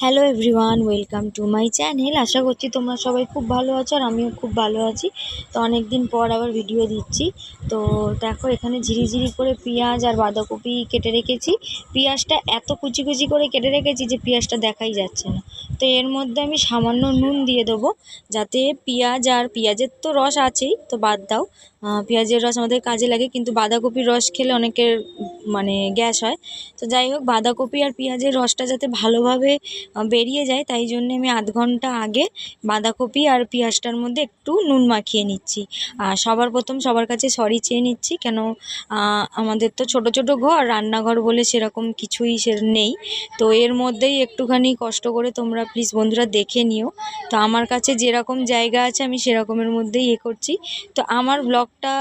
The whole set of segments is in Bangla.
Hello everyone welcome to my channel আশা করছি তোমরা সবাই খুব ভালো আছো আর আমিও খুব ভালো আছি। তো অনেক দিন পর আবার ভিডিও দিচ্ছি। তো দেখো, এখানে ঝিরিঝিরি করে পেঁয়াজ আর বাঁধাকপি কেটে রেখেছি। পেঁয়াজটা এত কুচি কুচি করে কেটে রেখেছি যে পেঁয়াজটা দেখাই যাচ্ছে না। তো এর মধ্যে আমি সামান্য নুন দিয়ে দেবো, যাতে পেঁয়াজ আর পেঁয়াজের তো রস আছেই, তো বাদ দাও। পেঁয়াজের রস আমাদের কাজে লাগে, কিন্তু বাঁধাকপির রস খেলে অনেকের মানে গ্যাস হয়। তো যাই হোক, বাঁধাকপি আর পেঁয়াজের রসটা যাতে ভালোভাবে বেরিয়ে যায়, তাই জন্যে আমি আধ ঘণ্টা আগে বাঁধাকপি আর পেঁয়াজটার মধ্যে একটু নুন মাখিয়ে নিচ্ছি। আর সবার প্রথম সবার কাছে সরি চেয়ে নিচ্ছি, কেন আমাদের তো ছোট ছোট ঘর, রান্নাঘর বলে সেরকম কিছুই সে নেই। তো এর মধ্যেই একটুখানি কষ্ট করে তোমরা প্লিজ বন্ধুরা দেখে নিও। তো আমার কাছে যেরকম জায়গা আছে, আমি সেরকমের মধ্যেই ইয়ে করছি। তো আমার ব্লগটা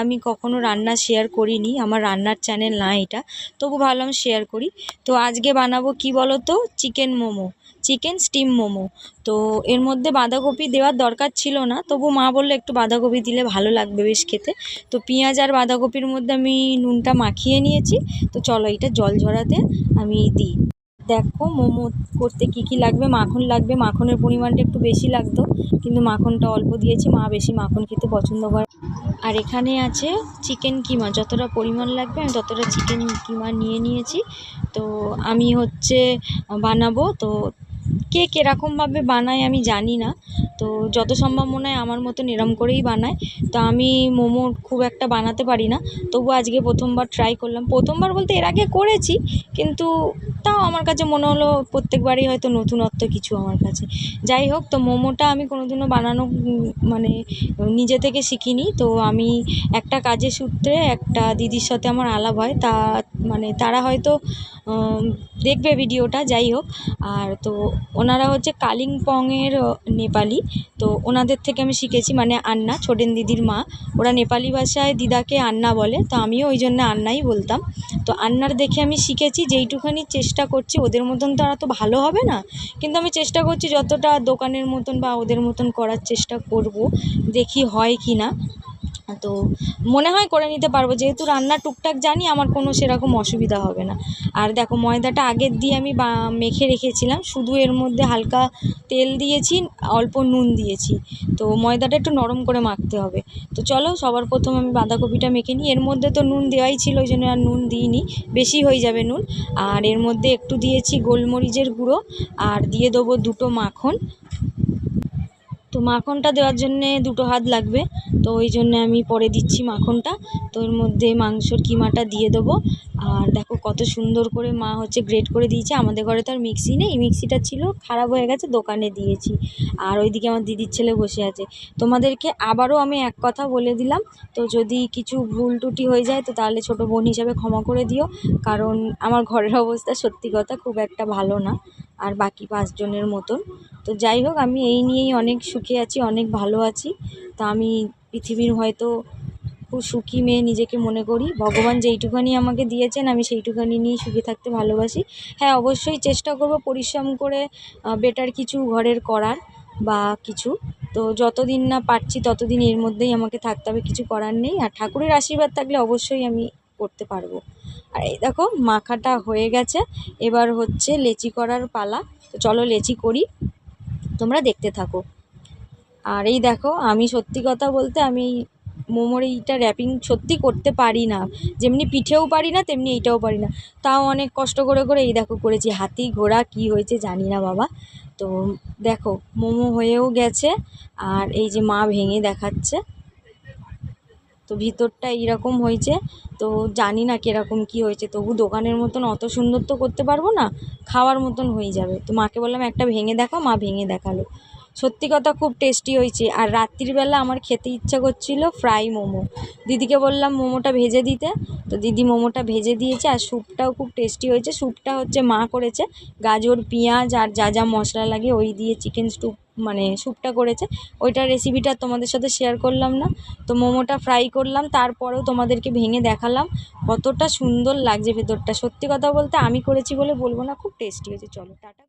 আমি কখনো রান্না শেয়ার করিনি, আমার রান্নার চ্যানেল না এটা। তবু ভাবলাম শেয়ার করি। তো আজকে বানাবো কি বলো তো chicken momo chicken steam momo. তো এর মধ্যে বাঁধাকপি দেওয়ার দরকার ছিল না, তবু মা বলল একটু বাঁধাকপি দিলে ভালো লাগবে বেশ খেতে। তো পেঁয়াজ আর বাঁধাকপির মধ্যে আমি নুনটা মাখিয়ে নিয়েছি। তো চলো এটা জল ঝরাতে আমি দিই। দেখো মোমো করতে কি কি লাগবে, মাখন লাগবে, মাখনের পরিমাণটা একটু বেশি লাগতো, কিন্তু মাখনটা অল্প দিয়েছি, মা বেশি মাখন খেতে পছন্দ করে আর এখানে আছে চিকেন কিমা, যতটা পরিমাণ লাগবে আমি ততটা চিকেন কিমা নিয়ে নিয়েছি। তো আমি হচ্ছে বানাবো, তো কে কীরকমভাবে বানায় আমি জানি না তো যত সম্ভব মনে হয় আমার মতন এরম করেই বানায়। তো আমি মোমো খুব একটা বানাতে পারি না। তবু আজকে প্রথমবার ট্রাই করলাম। প্রথমবার বলতে এর আগে করেছি, কিন্তু তাও আমার কাছে মনে হলো প্রত্যেকবারই হয়তো নতুনত্ব কিছু আমার কাছে। যাই হোক, তো মোমোটা আমি কোনোদিনও বানানো মানে নিজে থেকে শিখিনি। তো আমি একটা কাজের সূত্রে একটা দিদির সাথে আমার আলাপ হয়। তা মানে তারা হয়তো দেখবে ভিডিওটা, যাই হোক। আর তো ওনারা হচ্ছে কালিম্পংয়ের নেপালি। তো ওনাদের থেকে আমি শিখেছি মানে আন্না, ছোটেন দিদির মা। ওরা নেপালি ভাষায় দিদাকে আন্না বলে, তো আমিও ওই জন্য আন্নাই বলতাম। তো আন্নার দেখে আমি শিখেছি, যেইটুখানি চেষ্টা করছি, ওদের মতন তো আর তো ভালো হবে না। কিন্তু আমি চেষ্টা করছি যতটা দোকানের মতন বা ওদের মতন করার চেষ্টা করব, দেখি হয় কি না তো মনে হয় করে নিতে পারব। যেহেতু রান্না টুকটাক জানি, আমার কোনো সেরকম অসুবিধা হবে না। আর দেখো, ময়দাটা আগের দিয়ে আমি মেখে রেখেছিলাম। শুধু এর মধ্যে হালকা তেল দিয়েছি, অল্প নুন দিয়েছি। তো ময়দাটা একটু নরম করে মাখতে হবে। তো চলো, সবার প্রথম আমি বাঁধাকপিটা মেখে নিই। এর মধ্যে তো নুন দেওয়াই ছিল, ওই জন্য আর নুন দিইনি। বেশি হয়ে যাবে নুন। আর এর মধ্যে একটু দিয়েছি গোলমরিচের গুঁড়ো। আর দিয়ে দেবো দুটো মাখন। তো মাখনটা দেওয়ার জন্যে দুটো হাত লাগবে। তো ওই জন্যে আমি পরে দিচ্ছি মাখনটা। তো ওর মধ্যে মাংসর কিমাটা দিয়ে দেবো। আর দেখো কত সুন্দর করে মা হচ্ছে গ্রেট করে দিয়েছে। আমাদের ঘরে তো আর মিক্সি নেই। মিক্সিটা ছিল, খারাপ হয়ে গেছে, দোকানে দিয়েছি। আর ওইদিকে আমার দিদির ছেলে বসে আছে। তোমাদেরকে আবারও আমি এক কথা বলে দিলাম। তো যদি কিছু ভুল টুটি হয়ে যায়, তো তাহলে ছোটো বোন হিসাবে ক্ষমা করে দিও। কারণ আমার ঘরের অবস্থা সত্যি কথা খুব একটা ভালো না। আর বাকি পাঁচজনের মতন। তো যাই হোক, আমি এই নিয়েই অনেক সুখে আছি, অনেক ভালো আছি। তা আমি পৃথিবীর হয়তো খুব সুখী মেয়ে নিজেকে মনে করি। ভগবান যেইটুখানি আমাকে দিয়েছেন, আমি সেইটুখানি নিয়েই সুখে থাকতে ভালোবাসি। হ্যাঁ অবশ্যই চেষ্টা করব পরিশ্রম করে বেটার কিছু ঘরের করার বা কিছু। তো যতদিন না পারছি, ততদিন এর মধ্যেই আমাকে থাকতে হবে, কিছু করার নেই। আর ঠাকুরের আশীর্বাদ থাকলে অবশ্যই আমি করতে পারব। আর এই দেখো, মাখাটা হয়ে গেছে। এবার হচ্ছে লেচি করার পালা। তো চলো লেচি করি। তোমরা দেখতে থাকো। আর এই দেখো, আমি সত্যি কথা বলতে আমি মোমোর এইটা র্যাপিং সত্যি করতে পারি না। যেমনি পিঠেও পারি না, তেমনি এইটাও পারি না। তাও অনেক কষ্ট করে করে এই দেখো করেছি। হাতি ঘোড়া কি হয়েছে জানি না বাবা। তো দেখো, মোমো হয়েও গেছে, আর এই যে মা ভেঙে দেখাচ্ছে। তো ভিতরটা এইরকম হয়েছে, তো জানি না কীরকম কী হয়েছে। তবু দোকানের মতন অত সুন্দর তো করতে পারব না, খাওয়ার মতন হয়ে যাবে। তো মাকে বললাম, একটা ভেঙে দেখাও মা ভেঙে দেখাল। সত্যি কথা খুব টেস্টি হয়েছে। আর রাত্রিবেলা আমার খেতে ইচ্ছা করছিল ফ্রাই মোমো। দিদিকে বললাম, মোমোটা ভেজে দিতে। তো দিদি মোমোটা ভেজে দিয়েছে, আর স্যুপটাও খুব টেস্টি হয়েছে। স্যুপটা হচ্ছে মা করেছে। গাজর, পেঁয়াজ, আর যা যা মশলা লাগে ওই দিয়ে চিকেন স্যুপ মানে স্যুপটা করেছে। ওইটার রেসিপিটা তোমাদের সাথে শেয়ার করলাম না। তো মোমোটা ফ্রাই করলাম, তারপরেও তোমাদেরকে ভেঙে দেখালাম কতটা সুন্দর লাগছে ভেতরটা। সত্যি কথা বলতে আমি করেছি বলে বলব না, খুব টেস্টি হয়েছে। চলো, টাটা।